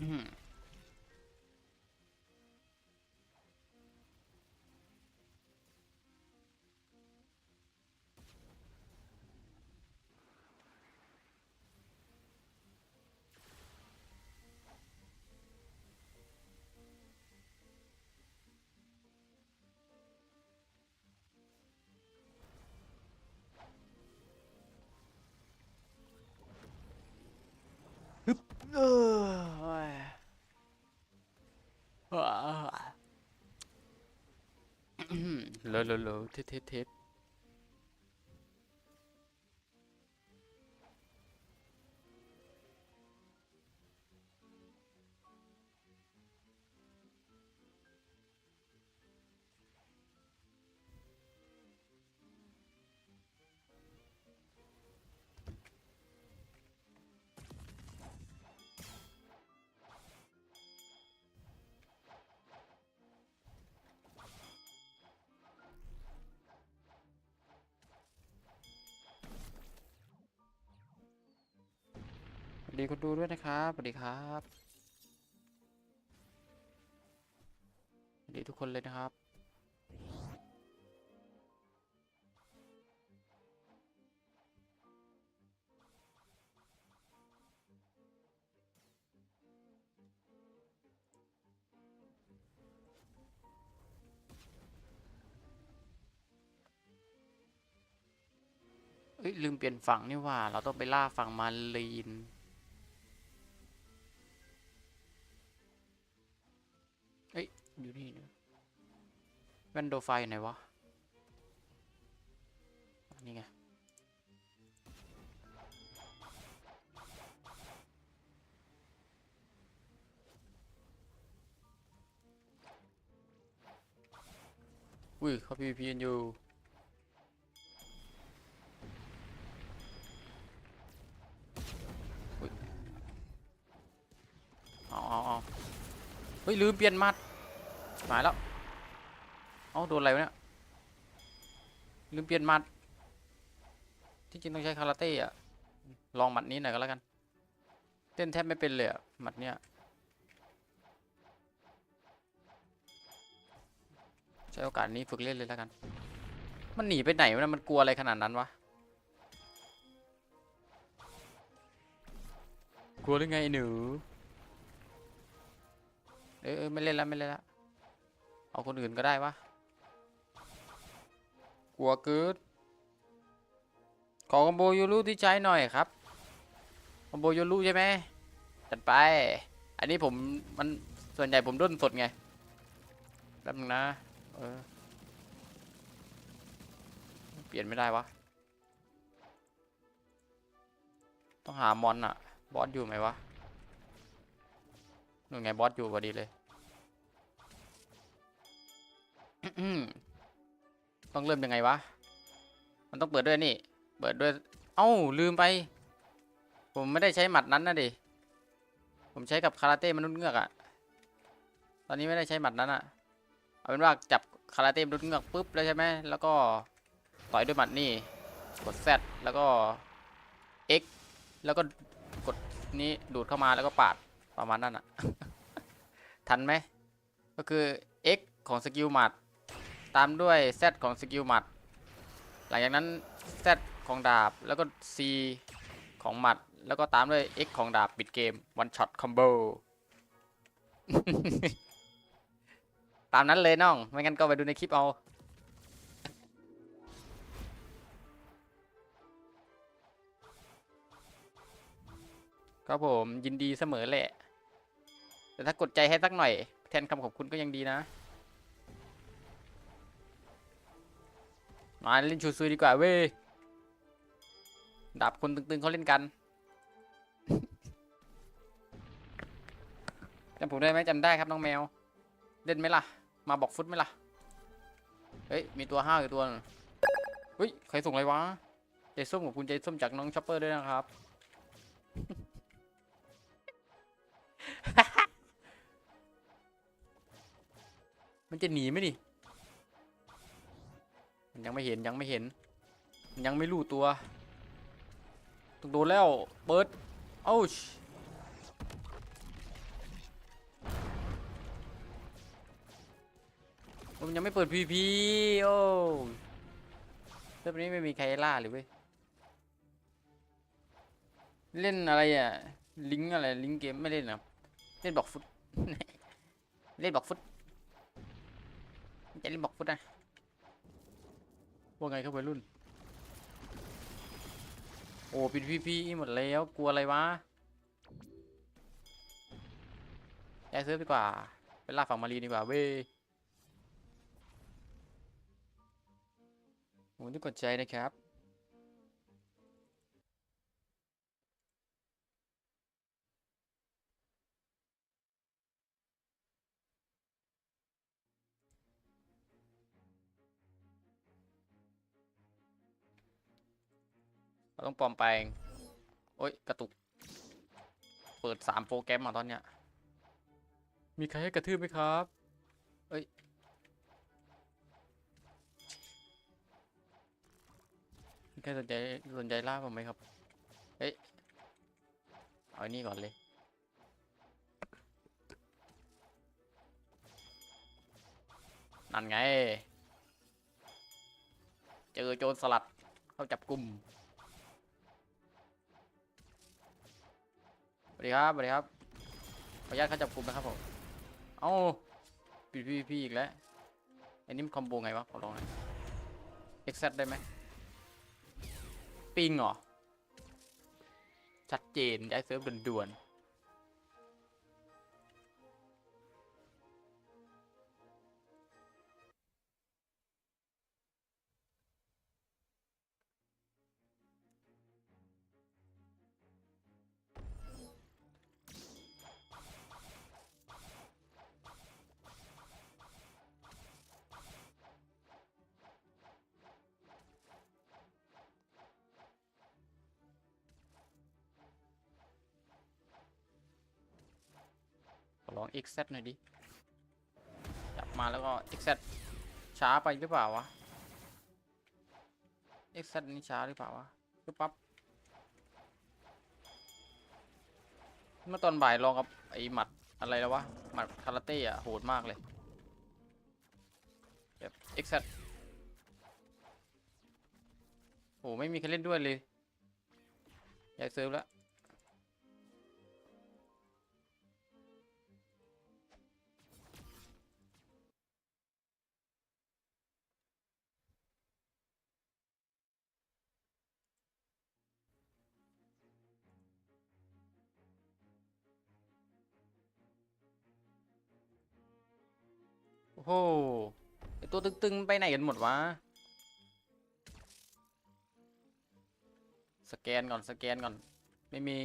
อืม มเลอะเดีคนดูด้วยนะครับสวัสดีครับสวัสดีทุกคนเลยนะครับเอ้ยลืมเปลี่ยนฝั่งนี่ว่า เราต้องไปล่าฝั่งมาลีน อยู่นี่นะแวนโดไฟอยู่ไหนวะนนี่ไง อุ้ยเขาพีพีนอยู่เอาเอาเอาเฮ้ย ลืมเปลี่ยนมัด มายแล้ว เอาโดนอะไรวะเนี่ย ลืมเปลี่ยนมัด ที่จริงต้องใช้คาราเต้อะลองหมัดนี้หน่อยก็แล้วกัน เต้นแทบไม่เป็นเลยอะหมัดเนี้ย ใช้โอกาสนี้ฝึกเล่นเลยแล้วกัน มันหนีไปไหนวะเนะมันกลัวอะไรขนาดนั้นวะ กลัวหรือไงหนู เออเออไม่เล่นแล้วไม่เล่นแล้ว เอาคนอื่นก็ได้วะกลัวกิดขอคอมโบยูรุที่ใช้หน่อยครับคอมโบยูรุใช่ไหมจัดไป อันนี้ผมมันส่วนใหญ่ผมด้นสดไงแป๊บนึงนะเออเปลี่ยนไม่ได้วะ ต้องหามอนอะบอสอยู่ไหมวะนู่นไงบอสอยู่พอดีเลย ต้องเริ่มยังไงวะ มันต้องเปิดด้วยนี่ เปิดด้วย เอ้า ลืมไป ผมไม่ได้ใช้หมัดนั้นนะดิ ผมใช้กับคาราเต้มนุษย์เงือกอะตอนนี้ไม่ได้ใช้หมัดนั้นอะเอาเป็นว่าจับคาราเต้มนุษย์เงือกปุ๊บแล้วใช่ไหม แล้วก็ต่อยด้วยหมัดนี่ กด Z แล้วก็ X แล้วก็กดนี้ดูดเข้ามาแล้วก็ปาดประมาณนั้นอะทันไหม ก็คือ x ของสกิลหมัด ตามด้วย z ของสกิลหมัด หลังจากนั้น z ของดาบ แล้วก็ c ของหมัด แล้วก็ตามด้วย x ของดาบปิดเกม one shot combo ตามนั้นเลยน้อง ไม่งั้นก็ไปดูในคลิปเอา ครับผมยินดีเสมอแหละ แต่ถ้ากดใจให้สักหน่อย แทนคำขอบคุณก็ยังดีนะ มาเล่นชูซุยดีกว่าเว้ยดาบคนตึงๆเขาเล่นกันจำผมได้ไหมจำได้ครับน้องแมว เล่นไหมล่ะ มาบอกฟุตไหมล่ะ เฮ้ย มีตัวห้าอยู่ตัวนึงเฮ้ย ใครส่งอะไรวะ ใจส้มกับคุณใจส้มจากน้องช็อปเปอร์ด้วยนะครับ มันจะหนีไหมนี่ ยังไม่เห็นยังไม่เห็นยังไม่รู้ตัวต้องโดนแล้วเบิร์ดเอ้ามันยังไม่เปิดพีพีโอ้เรื่องนี้ไม่มีใครล่าหรือเว้ย เล่นอะไรอะ ลิงอะไรลิงเกมไม่เล่นนะเล่นบอกฟุต เล่นบอกฟุตจะเล่นบอกฟุตนะ ว่าไงครับวัยรุ่น โอ้ปิดพี่ๆหมดแล้ว กลัวอะไรวะย้ายเซิร์ฟดีกว่าไปล่าฝั่งมารีดีกว่าเว้ยขอบคุณที่กดใจนะครับ ต้องปลอมแปลง โอ๊ยกระตุก เปิดสามโปรแกรมมาตอนเนี้ย มีใครให้กระทืบไหมครับ เอ้ย มีใครสนใจสนใจล่าผมไหมครับ เอ้ย เอาอันนี้ก่อนเลยนั่นไง เจอโจรสลัด เข้าจับกลุ่ม สวัสดีครับสวัสดีครับ ขออนุญาตเข้าจับกลุ่มนะครับผม เอ้าปิดพีพีอีกแล้ว อันนี้มันคอมโบไงวะ ขอลองหน่อยเอ็กซ์ได้ไหม ปิงเหรอ ชัดเจนย้ายเซิร์ฟด่วนๆ XZ หน่อยดิจับมาแล้วก็ XZ ช้าไปหรือเปล่าวะ XZ นี่ช้าหรือเปล่าวะคือปั๊บเมื่อตอนบ่ายลองกับไอ้หมัดอะไรแล้ววะ หมัดคาราเต้อะโหดมากเลยแบบ XZ โอ้ไม่มีใครเล่นด้วยเลย อยากเซิร์ฟแล้ว โอ้โหไอตัวตึงๆไปไหนกันหมดวะ สแกนก่อนสแกนก่อน ไม่มี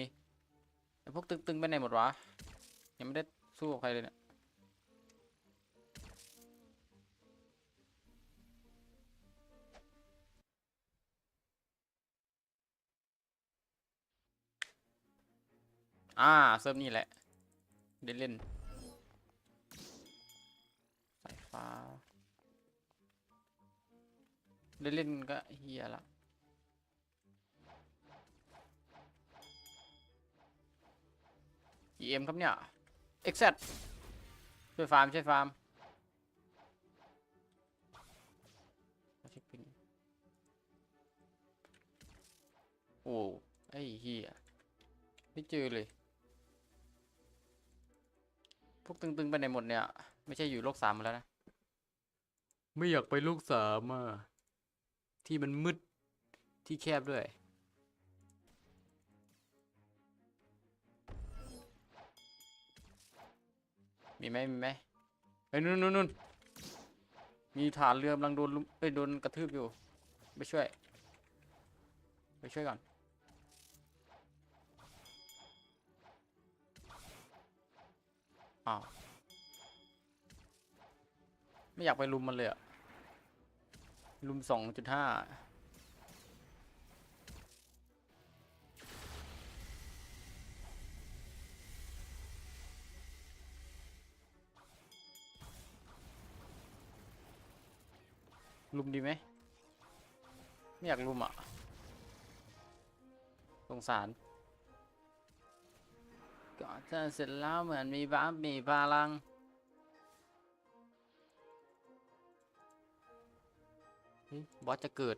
ไอพวกตึงๆไปไหนหมดวะ ยังไม่ได้สู้กับใครเลยเนี่ยอ่าเซิร์ฟนี่แหละได้เล่น ฟ้า ได้เล่นก็เฮียละ EM ครับเนี่ย XZ ช่วยฟาร์มช่วยฟาร์มเอาเช็คปิงโอ้ไอ้เฮียไม่เจอเลย พวกตึง ๆ ไปไหนหมดเนี่ย ไม่ใช่อยู่โลกสามแล้วนะ ไม่อยากไปโลกสามอะ ที่มันมืด ที่แคบด้วย มีไหมมีไหมเฮ้นู่นนู่นนู่นมีฐานเรือกำลังโดนลุมเอ้ยโดนกระทืบอยู่ ไปช่วย ไปช่วยก่อนอ้าว ไม่อยากไปลุมมันเลยอะลุมสองจุดห้าลุมดีไหมไม่อยากลุมอะสงสารก็จะเสร็จแล้วเหมือนมีบ้ามีพลัง บอสจะเกิด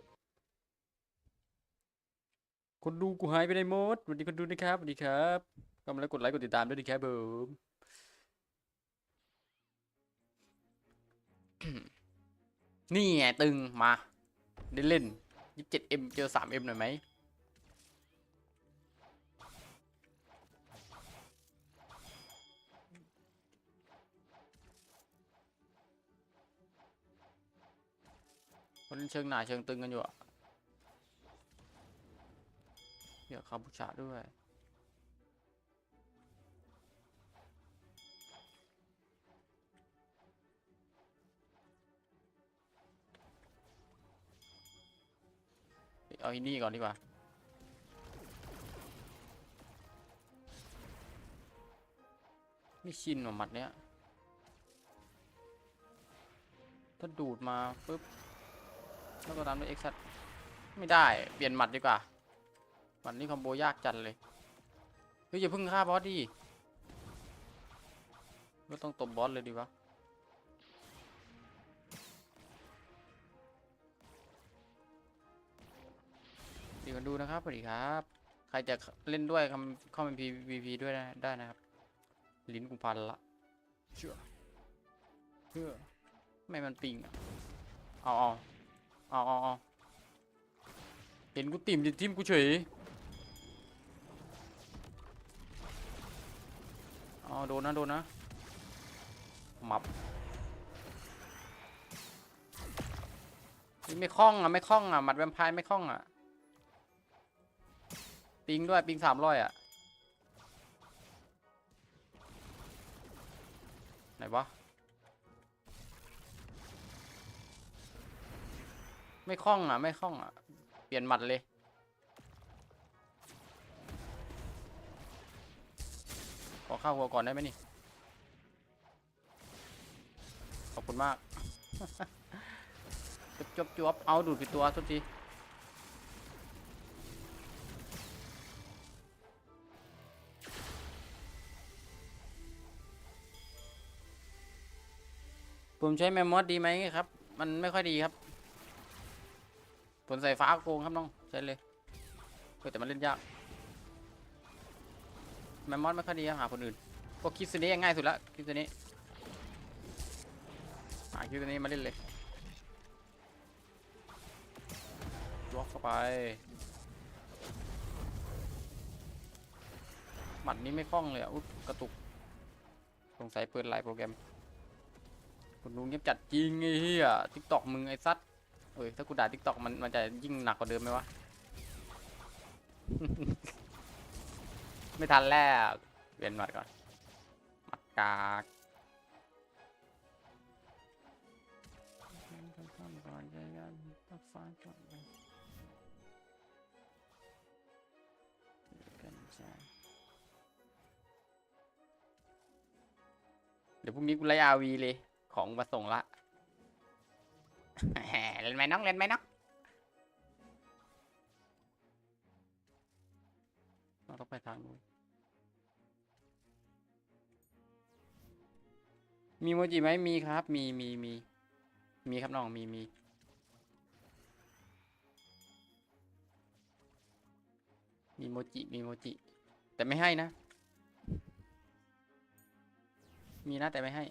คนดูกูหายไปในหมดสวัสดีคนดูนะครับสวัสดีครับกำลังกดไลค์กดติดตามด้วยดีครับผมนี่ไงตึงมา ได้เล่น 27M เจอ 3M หน่อยไหม คนเชิงหนาเชิงตึงกันอยู่อะเดี๋ยวคาบูชาด้วยเอาอีนี่ก่อนดีกว่าไม่ชินว่ะหมัดเนี้ย ถ้าดูดมาปุ๊บ แล้วก็ตามด้วยเอ็กซ์ไม่ได้ เปลี่ยนหมัดดีกว่า หมัดนี้คอมโบยากจัดเลยเฮ้ยอย่าเพิ่งฆ่าบอสดิก็ต้องตบบอสเลยดีวะดีกันดูนะครับสวัสดีครับ ใครจะเล่นด้วยคำเข้าเป็น PVP ด้วยนะได้นะครับ ลิ้นกูพันละเชื่อเชื่อไม่มันปิงอะเอาเอา เอาเอาเอาเห็นกูติ่มดิทิมกูเฉยเอาโดนนะโดนนะหมับนี่ไม่คล่องอะไม่คล่องอะหมัดแวมไพร์ไม่คล่องอะปิงด้วยปิงสามร้อยอะไหนวะ ไม่คล่องอะ ไม่คล่องอะ เปลี่ยนหมัดเลย ขอข้าวหัวก่อนได้ไหมนี่ ขอบคุณมากจบจบจวบเอาดูดผิดตัวทุกทีผมใช้แมมมอสดีไหมครับ มันไม่ค่อยดีครับ ผลสายฟ้าโกงครับน้องใช้เลยเฮ้ยแต่มันเล่นยากแมมมอสไม่ค่อยดีหาคนอื่นพวกคิดซนี้ง่ายสุดละคิดซนี้หาคิดซนี้มาเล่นเลยล็อกเข้าไปหมัดนี้ไม่คล่องเลยอะอุ๊ยกระตุกสงสัยเปิดหลายโปรแกรมคุณลุงเงียบจัดจริงไอ้เหี้ยทิกตอกมึงไอ้ซัด เอ้ยถ้ากูด่าทิกตอกมันมันจะยิ่งหนักกว่าเดิมไหมวะ ไม่ทันแล้วเปลี่ยนหมัดก่อนหมัดกากเดี๋ยวพรุ่งนี้กูไล่อาวีเลย ของมาส่งละ เล่นไหมน้องเล่นไหมน้องเราต้องไปทางนู้นมีโมจิไหมมีครับ มีมีมีมีครับน้องมีมีมีโมจิมีโมจิแต่ไม่ให้นะ มีนะแต่ไม่ให้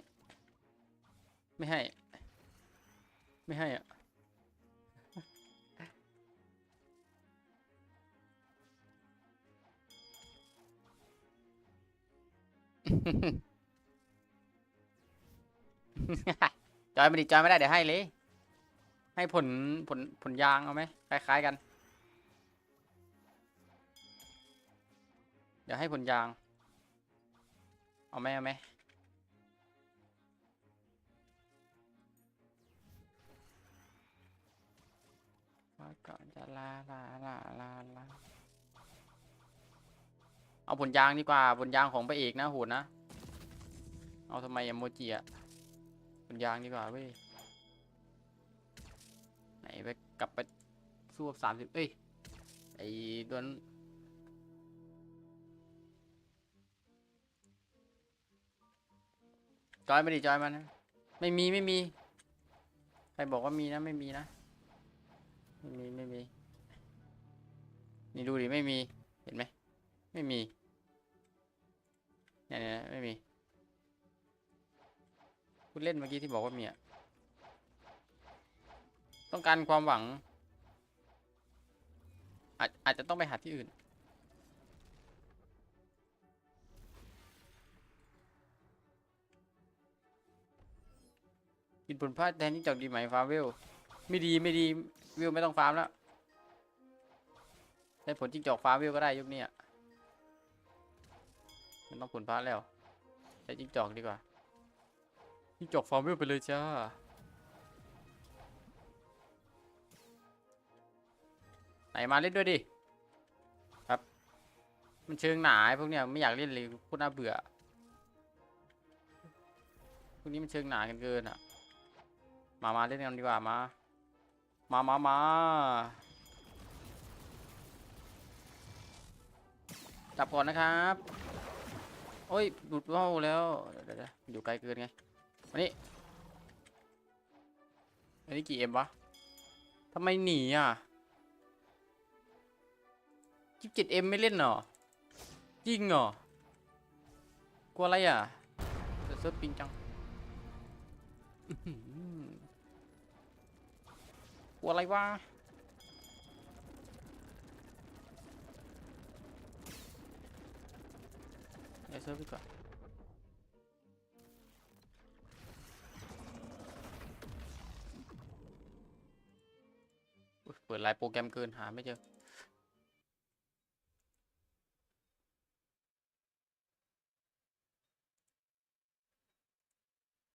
ไม่ให้ ไม่ให้อะจอยไม่ดิจอยไม่ได้เดี๋ยวให้เลย ให้ผลผลผลยางเอาไหมคล้ายๆกัน เดี๋ยวให้ผลยาง เอาไหมเอาไหม ลาลาลาลาลาเอาผลยางดีกว่าผลยางของพระเอกนะโหดนะ เอาทำไมอะโมจิอะผลยางดีกว่าเว้ย ไหนไปกลับไปสู้บสามสิบเอ้ย ไอ้ตัวนั้นจอยมาดิจอยมานะ ไม่มีไม่มี ใครบอกว่ามีนะไม่มีนะ ไม่มี ไม่มี นี่ดูดิ ไม่มี เห็นไหม ไม่มีเนี่ยเนี่ยไม่มีคุณเล่นเมื่อกี้ที่บอกว่ามีอะ ต้องการความหวัง อาจอาจจะต้องไปหาที่อื่น กินผลพลาดแทนที่จอกดีไหมฟาร์เวล ไม่ดีไม่ดี วิวไม่ต้องฟาร์มแล้วได้ผลจิ้งจอกฟาร์มเวก็ได้ยุคนี้อะไม่ต้องผลพลาแล้วใช้จิ้งจอกดีกว่าจิ้งจอกฟาร์มเวไปเลยจ้าไหนมาเล่นด้วยดิครับ มันเชิงหนาไอ้พวกเนี้ยไม่อยากเล่นเลยพูดน่าเบื่อพวกนี้มันเชิงหนากันเกินอะ มามาเล่นกันดีกว่ามา มามามาจับก่อนนะครับโอ้ยหลุดว่าวแล้วเดี๋ยวเดี๋ยวเดี๋ยวอยู่ไกลเกินไงมานี่อันนี้กี่เอ็มวะทำไมหนีอะยี่สิบเจ็ดเอ็มไม่เล่นเหรอจริงเหรอกลัวอะไรอะเซิร์ฟปิงจัง หัวอะไรวะไอเซิร์ฟดีกว่าอุ๊ยเปิดไลน์โปรแกรมเกินหาไม่เจอ